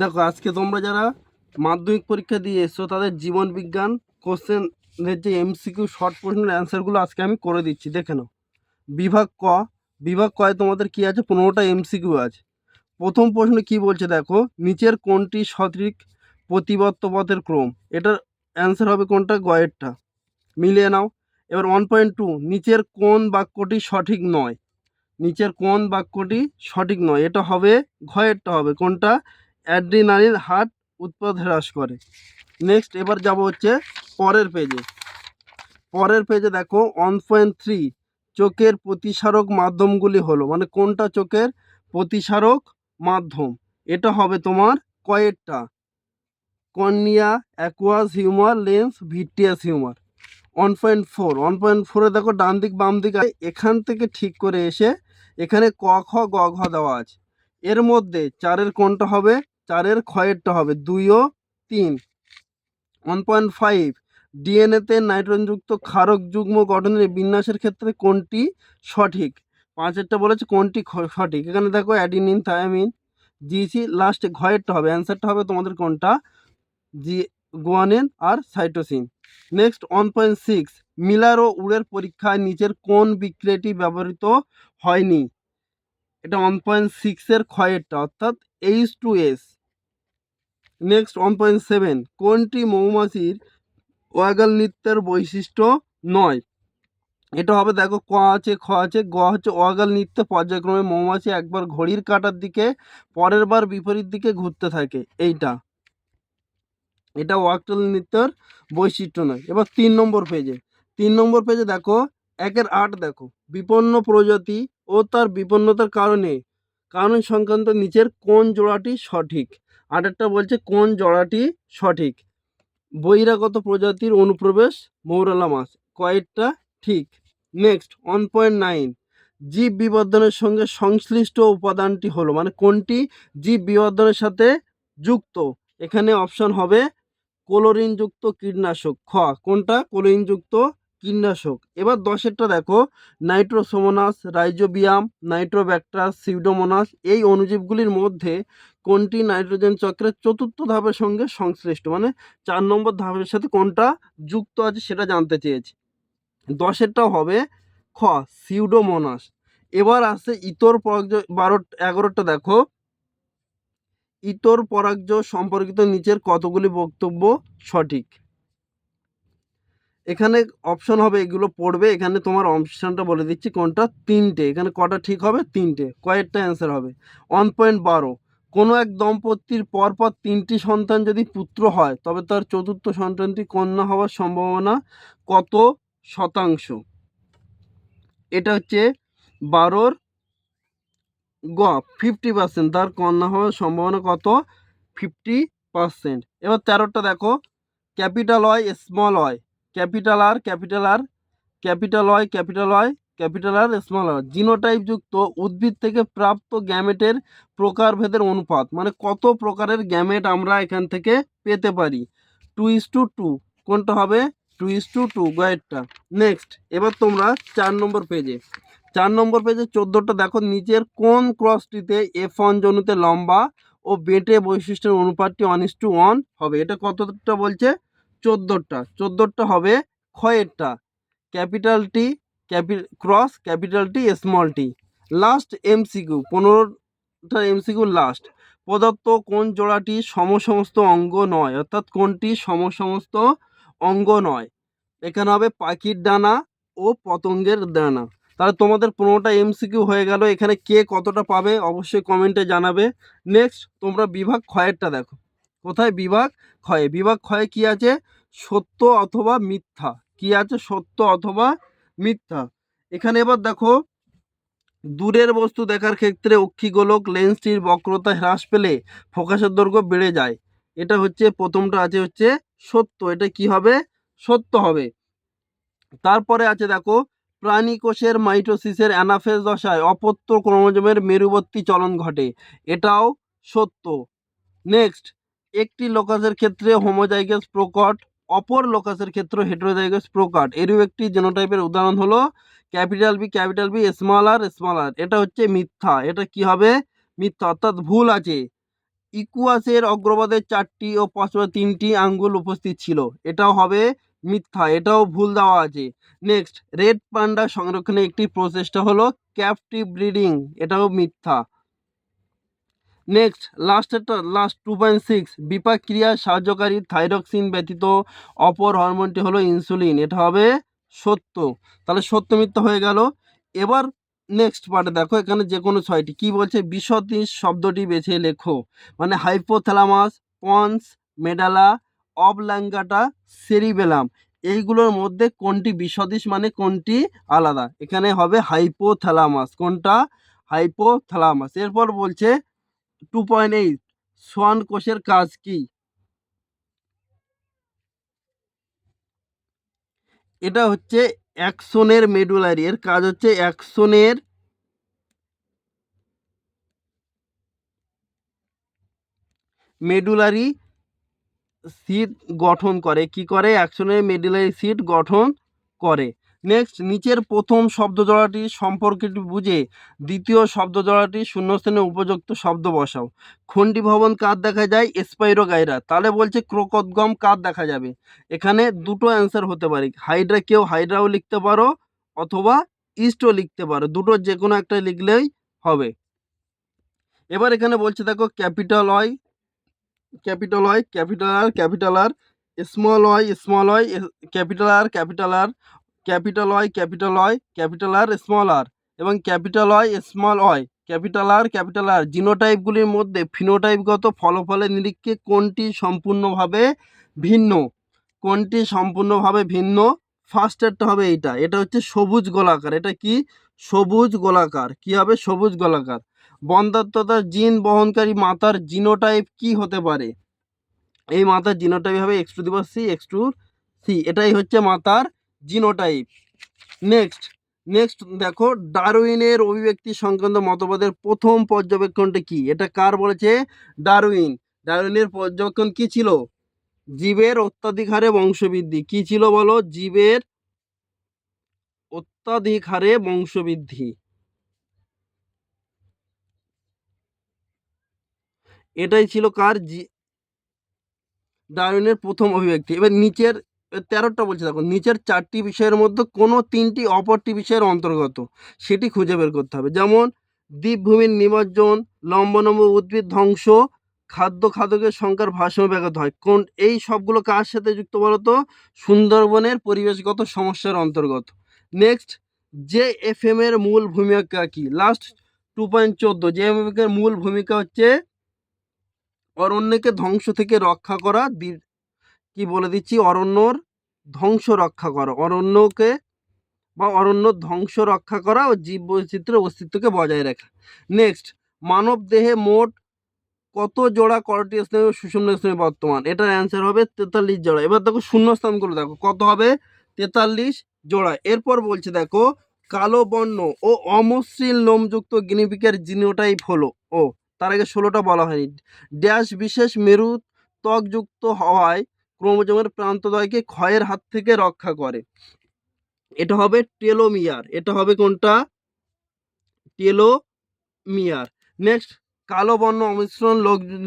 দেখো, আজকে তোমরা যারা মাধ্যমিক পরীক্ষা দিয়ে এসছো, তাদের জীবন বিজ্ঞান কোশ্চেনের যে এমসিকিউ শর্ট প্রশ্নের অ্যান্সারগুলো আজকে আমি করে দিচ্ছি। দেখে নাও। বিভাগ ক। বিভাগ কয় তোমাদের কি আছে? পনেরোটা এমসিকিউ আছে। প্রথম প্রশ্ন কি বলছে দেখো, নিচের কোনটি সঠিক প্রতিবর্ত পথের ক্রম? এটার অ্যান্সার হবে কোনটা? গয়েরটা। মিলিয়ে নাও। এবার ওয়ান পয়েন্ট টু নিচের কোন বাক্যটি সঠিক নয়? নিচের কোন বাক্যটি সঠিক নয়। এটা হবে ঘয়েরটা হবে। কোনটা? অ্যাড্রিনালিন হার্ট উৎপাদ হ্রাস করে। নেক্সট এবার যাব হচ্ছে পরের পেজে পরের পেজে দেখো ওয়ান পয়েন্ট থ্রি চোখের প্রতিসারক মাধ্যমগুলি হলো। মানে কোনটা চোখের প্রতিসারক মাধ্যম? এটা হবে তোমার কয়েরটা। Cornea aqueous humour lens vitreous humour one point four one point ফোরে দেখো ডান দিক বাম দিক এখান থেকে ঠিক করে এসে এখানে ক, খ, গ, ঘ দেওয়া আছে। এর মধ্যে চারের কোনটা হবে? চারের ক্ষয়েরটা হবে। দুই ও তিন ওয়ান পয়েন্ট ফাইভ ডিএনএতে নাইট্রোজেনযুক্ত ক্ষারক যুগ্ম গঠনের বিন্যাসের ক্ষেত্রে কোনটি সঠিক? পাঁচেরটা বলেছে কোনটি সঠিক। এখানে দেখো অ্যাডিনিন থায়ামিন জিসি লাস্ট ঘয়েরটা হবে। অ্যান্সারটা হবে তোমাদের কোনটা? জি গুয়ানিন আর cytosine next one point six Miller ও উড়ের পরীক্ষায় নিচের কোন বিক্রিয়াটি ব্যবহৃত হয়নি? এটা ওয়ান পয়েন্ট সিক্সের ক্ষয়েরটা, অর্থাৎ H two S next one point seven কোনটি মৌমাছির ওয়াগাল নৃত্যের বৈশিষ্ট্য নয়? এটা হবে, দেখো, ক আছে, খ আছে, গ হচ্ছে ওয়াগাল নৃত্য পর্যায়ক্রমে মৌমাছি একবার ঘড়ির কাঁটার দিকে, পরের বার বিপরীত দিকে ঘুরতে থাকে। এইটা। এটা ওয়াকটাল নৃত্যের বৈশিষ্ট্য নয়। এবার তিন নম্বর পেজে তিন নম্বর পেজে দেখো, একের আট দেখো। বিপন্ন প্রজাতি ও তার বিপন্নতার কারণে, কারণ সংক্রান্ত নিচের কোন জোড়াটি সঠিক? আটেরটা বলছে, কোন জোড়াটি সঠিক? বহিরাগত প্রজাতির অনুপ্রবেশ, মৌরালা মাছ। কয়েকটা ঠিক। নেক্সট ওয়ান পয়েন্ট নাইন জীব বিবর্ধনের সঙ্গে সংশ্লিষ্ট উপাদানটি হলো মানে কোনটি? জীব বিবর্ধনের সাথে যুক্ত। এখানে অপশন হবে ক্লোরিনযুক্ত কীটনাশক, খ, কোনটা? ক্লোরিনযুক্ত কীটনাশক। এবার দশেরটা দেখো, নাইট্রোসোমোনাস, রাইজোবিয়াম, নাইট্রোব্যাক্টাস, সিউডোমোনাস, এই অণুজীবগুলির মধ্যে কোনটি নাইট্রোজেন চক্রের চতুর্থ ধাপের সঙ্গে সংশ্লিষ্ট? মানে চার নম্বর ধাপের সাথে কোনটা যুক্ত আছে সেটা জানতে চেয়েছি। দশেরটাও হবে, খ, সিউডোমোনাস। এবার আসছে ইতর বারো এগারোটা দেখো ইতর পরাগ্য সম্পর্কিত নিচের কতগুলি বক্তব্য সঠিক? এখানে অপশন হবে, এগুলো পড়বে। এখানে তোমার অপশানটা বলে দিচ্ছি, কোনটা? তিনটে। এখানে কটা ঠিক হবে? তিনটে। কয়েকটা অ্যান্সার হবে। ওয়ান পয়েন্ট বারো। কোনো এক দম্পতির পরপর তিনটি সন্তান যদি পুত্র হয়, তবে তার চতুর্থ সন্তানটি কন্যা হওয়ার সম্ভাবনা কত শতাংশ? এটা হচ্ছে বারোর গ ফিফটি পার্সেন্ট তার কন্যা হওয়ার সম্ভাবনা কত? ফিফটি পার্সেন্ট এবার তেরোটা দেখো। Capital Y small Y capital R capital R capital Y capital Y capital R small R genotype যুক্ত উদ্ভিদ থেকে প্রাপ্ত গ্যামেটের প্রকারভেদের অনুপাত। মানে কত প্রকারের গ্যামেট আমরা এখান থেকে পেতে পারি? টু ইস টু টু কোনটা হবে? Two is two two. গয়েরটা next এবার তোমরা চার নম্বর পেজে চার নম্বর পেজে চোদ্দোটা দেখো, নিচের কোন ক্রসটিতে এফ ওয়ান জনুতে লম্বা ও বেটে বৈশিষ্ট্যের অনুপাতটি ওয়ান ইস টু ওয়ান হবে। এটা কতটা বলছে? চোদ্দোটা। চোদ্দোটা হবে ক্ষয়েরটা। Capital T, ক্যাপি cross capital T small T last MCQ পনেরোটা এমসিকিউ লাস্ট প্রদত্ত কোন জোড়াটি সমসমস্ত অঙ্গ নয়, অর্থাৎ কোনটি সমসমস্ত অঙ্গ নয়? এখানে হবে পাখির ডানা ও পতঙ্গের ডানা। তাহলে তোমাদের পনেরোটা এমসিকিউ হয়ে গেল, এখানে কে কতটা পাবে অবশ্যই কমেন্টে জানাবে। নেক্সট তোমরা বিভাগ ক্ষয়েরটা দেখো। কোথায় বিভাগ ক্ষয়ে? বিভাগ ক্ষয়ে কি আছে? সত্য অথবা মিথ্যা। কি আছে? সত্য অথবা মিথ্যা। এখানে এবার দেখো, দূরের বস্তু দেখার ক্ষেত্রে অক্ষিগোলক লেন্সটির বক্রতা হ্রাস পেলে ফোকাসের দৈর্ঘ্য বেড়ে যায়। এটা হচ্ছে, প্রথমটা আছে হচ্ছে সত্য। এটা কি হবে? সত্য হবে। তারপরে আছে দেখো প্রাণী কোষের মাইটোসিসের অ্যানাফেজ দশায় অপত্য ক্রোমোজোমের মেরুবর্তী চলন ঘটে। এটাও সত্য। নেক্সট, একটি লোকাসের ক্ষেত্রে হোমোজাইগাস প্রকট, অপর লোকাসের ক্ষেত্রে হেটেরোজাইগাস প্রকাট। এরও একটি জেনোটাইপের উদাহরণ হলো capital B capital B small R small R এটা হচ্ছে মিথ্যা। এটা কি হবে? মিথ্যা। অর্থাৎ ভুল আছে। ইকুয়াসের অগ্রবাদের চারটি ও পশ্চাতে তিনটি আঙ্গুল উপস্থিত ছিল। এটাও হবে মিথ্যা, এটাও ভুল দেওয়া আছে। নেক্সট রেড পান্ডা সংরক্ষণে একটি প্রচেষ্টা হলো ক্যাপটিভ ব্রিডিং এটাও মিথ্যা। নেক্সট লাস্টেরটা লাস্ট টু পয়েন্ট সিক্স বিপাক ক্রিয়া সাহায্যকারী থাইরক্সিন ব্যতীত অপর হরমোনটি হলো ইনসুলিন এটা হবে সত্য। তাহলে সত্য মিথ্যা হয়ে গেল। এবার নেক্সট পার্টে দেখো, এখানে যে কোনো ছয়টি, কি বলছে? বিশদী শব্দটি বেছে লেখো। মানে hypothalamus pons medulla oblongata cerebellum. এইগুলোর মধ্যে কোনটি বিসদৃশ মানে কোনটি আলাদা? এখানে হবে হাইপোথ্যালামাস কোনটা? হাইপোথ্যালামাস এরপর বলছে টু পয়েন্ট এইট সোয়ান কোষের কাজ কি? এটা হচ্ছে অ্যাকশনের মেডুলারি। এর কাজ হচ্ছে অ্যাকশনের মেডুলারি সিট গঠন করে। কি করে? অ্যাকশনের মেডুলারি সিট গঠন করে। নেক্সট নিচের প্রথম শব্দ জোড়াটি সম্পর্কটি বুঝে দ্বিতীয় শব্দ জোড়াটি শূন্যস্থানে উপযুক্ত শব্দ বসাও। খন্ডি ভবন কার দেখা যায় স্পাইরো গাইরা তাহলে বলছে ক্রোকোদ্গম কার দেখা যাবে। এখানে দুটো অ্যান্সার হতে পারে। হাইড্রা কেউ হাইড্রাও লিখতে পারো অথবা ইস্টও লিখতে পারো। দুটো যে কোনো একটা লিখলেই হবে। এবার এখানে বলছে দেখো capital Y capital Y, capital R capital R, small Y small Y capital R capital R, capital Y capital Y, capital R, small R এবং capital Y, small Y, capital R capital R. জিনোটাইপগুলির মধ্যে ফিনোটাইপগত ফলাফলের নিরীক্ষে কোনটি সম্পূর্ণভাবে ভিন্ন? কোনটি সম্পূর্ণভাবে ভিন্ন? ফার্স্টেরটা হবে এইটা। এটা হচ্ছে সবুজ গোলাকার। এটা কি? সবুজ গোলাকার। কি হবে? সবুজ গোলাকার। বন্ধাত্মতার জিন বহনকারী মাতার জিনোটাইপ কি হতে পারে? এই মাতার জিনোটাইপ হবে এক্স টু দিবস সি এক্স টু সি এটাই হচ্ছে মাতার জিনোটাইপ। নেক্সট নেক্সট দেখো, ডারউইনের অভিব্যক্তি সংক্রান্ত মতবাদের প্রথম পর্যবেক্ষণটা কি? এটা কার বলেছে? ডারউইন। ডারউইনের পর্যবেক্ষণ কি ছিল? জীবের অত্যাধিক হারে বংশবৃদ্ধি। কি ছিল বলো? জীবের অত্যাধিক হারে বংশবৃদ্ধি। এটাই ছিল কার? জি, ডারউইনের প্রথম অভিব্যক্তি। এবার নিচের তেরোটা বলছে দেখো, নিচের চারটি বিষয়ের মধ্যে কোনো তিনটি অপরটি বিষয়ের অন্তর্গত, সেটি খুঁজে বের করতে হবে। যেমন, দ্বীপভূমির নিমজ্জন, লম্বনম্ব উদ্ভিদ ধ্বংস, খাদ্য খাদকের সংখ্যার ভারসাম্য ব্যাঘাত হয়। কোন, এই সবগুলো কার সাথে যুক্ত বলতো? সুন্দরবনের পরিবেশগত সমস্যার অন্তর্গত। নেক্সট যে এফ এম এর মূল ভূমিকা কি? লাস্ট, টু পয়েন্ট চোদ্দ যে এফ এর মূল ভূমিকা হচ্ছে অরণ্যকে ধ্বংস থেকে রক্ষা করা কি বলে দিচ্ছি? অরণ্যর ধ্বংস রক্ষা করা। অরণ্যকে বা অরণ্য ধ্বংস রক্ষা করা ও জীব বৈচিত্র্যের অস্তিত্বকে বজায় রাখা। নেক্সট মানব দেহে মোট কত জোড়া করটি স্নায়ু সুষুম্ন স্নায়ু বর্তমান? এটার অ্যান্সার হবে তেতাল্লিশ জোড়া। এবার দেখো শূন্যস্থানগুলো দেখো। কত হবে? তেতাল্লিশ জোড়া। এরপর বলছে দেখো, কালো বর্ণ ও অমসৃণ লোমযুক্ত গিনিপিকের জিনোটাইপ হলো। ও তার আগে ষোলোটা বলা হয়নি। ড্যাশ বিশেষ মেরু ত্বকযুক্ত হওয়ায় ক্রোমোজোমের প্রান্তদ্বয়কে ক্ষয়ের হাত থেকে রক্ষা করে। এটা হবে টেলোমিয়ার। এটা হবে কোনটা? টেলোমিয়ার। নেক্সট, কালো বর্ণ অমিশ্রণ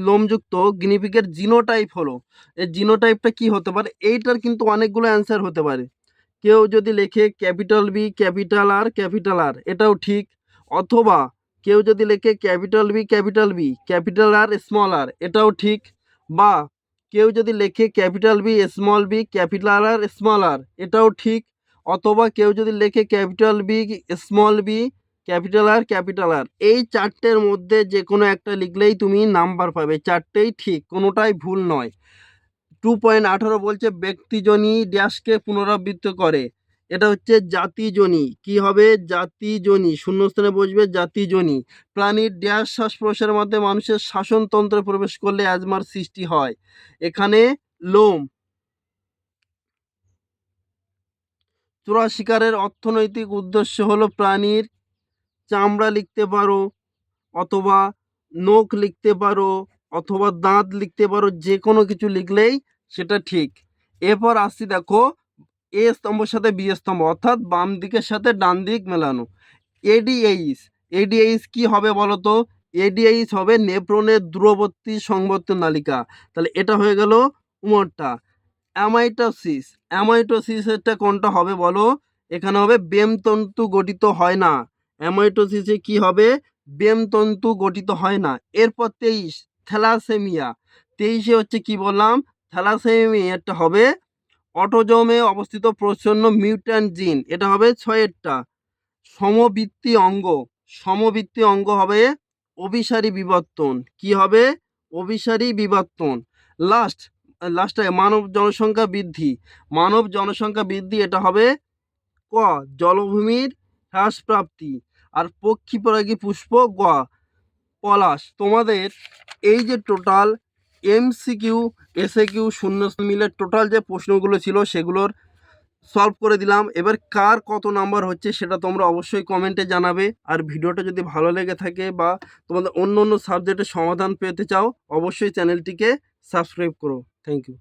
লোমযুক্ত গিনিপিকের জিনোটাইপ হলো। এই জিনোটাইপটা কি হতে পারে? এইটার কিন্তু অনেকগুলো অ্যান্সার হতে পারে। কেউ যদি লেখে capital B, capital R capital R, এটাও ঠিক। অথবা কেউ যদি লেখে capital B capital B capital R small R এটাও ঠিক। বা কেউ যদি লেখে capital B small B capital R small R এটাও ঠিক। অথবা কেউ যদি লেখে capital B small B capital R capital R এই চারটের মধ্যে যে কোনো একটা লিখলেই তুমি নাম্বার পাবে। চারটেই ঠিক, কোনোটাই ভুল নয়। টু পয়েন্ট আঠারো বলছে ব্যক্তিজনী ড্যাশকে পুনরাবৃত্ত করে। এটা হচ্ছে জাতিজনী কি হবে? জাতিজনী শূন্যস্থানে বসবে জাতিজনী প্রাণীর ড্যাশ শ্বাস প্রশ্বাসের মাধ্যমে মানুষের শাসনতন্ত্রে প্রবেশ করলে অ্যাজমার সৃষ্টি হয়। এখানে লোম। চোরা শিকারের অর্থনৈতিক উদ্দেশ্য হলো প্রাণীর চামড়া লিখতে পারো, অথবা নখ লিখতে পারো, অথবা দাঁত লিখতে পারো যে কোনো কিছু লিখলেই সেটা ঠিক। এরপর আসছি দেখো এ স্তম্ভের সাথে বি স্তম্ভ, অর্থাৎ বাম দিকের সাথে ডান দিক মেলানো। এডিএইচ এডিএইচ কি হবে বলো তো হবে নেপ্রনের দূরবর্তী সংবর্তন নালিকা। তাহলে এটা হয়ে গেল উমরটা। অ্যামাইটোসিস অ্যামাইটোসিস, অ্যামাইটোসিসেরটা কোনটা হবে বলো? এখানে হবে বেমতন্তু গঠিত হয় না। অ্যামাইটোসিসে কি হবে? বেমতন্তু গঠিত হয় না। এরপর তেইশ, থ্যালাসেমিয়া। তেইশে হচ্ছে কি বললাম? থ্যালাসেমিয়াটা হবে অটোজমে অবস্থিত প্রচ্ছন্ন মিউট্যান্ট জিন, এটা হবে ছয়েরটা। সমবৃত্তি অঙ্গ সমবৃত্তি অঙ্গ হবে অভিসারী বিবর্তন। কি হবে? অভিসারী বিবর্তন। লাস্ট, লাস্টে মানব জনসংখ্যা বৃদ্ধি। মানব জনসংখ্যা বৃদ্ধি, এটা হবে ক, জলভূমির হ্রাসপ্রাপ্তি আর পক্ষী পরাগী পুষ্প গ, পলাশ। তোমাদের এই যে টোটাল এমসিকিউ এসএ কিউ শূন্য মিলে টোটাল যে প্রশ্নগুলো ছিল সেগুলোর সলভ করে দিলাম। এবার কার কত নাম্বার হচ্ছে সেটা তোমরা অবশ্যই কমেন্টে জানাবে। আর ভিডিওটা যদি ভালো লেগে থাকে বা তোমাদের অন্য অন্য সাবজেক্টের সমাধান পেতে চাও, অবশ্যই চ্যানেলটিকে সাবস্ক্রাইব করো। Thank you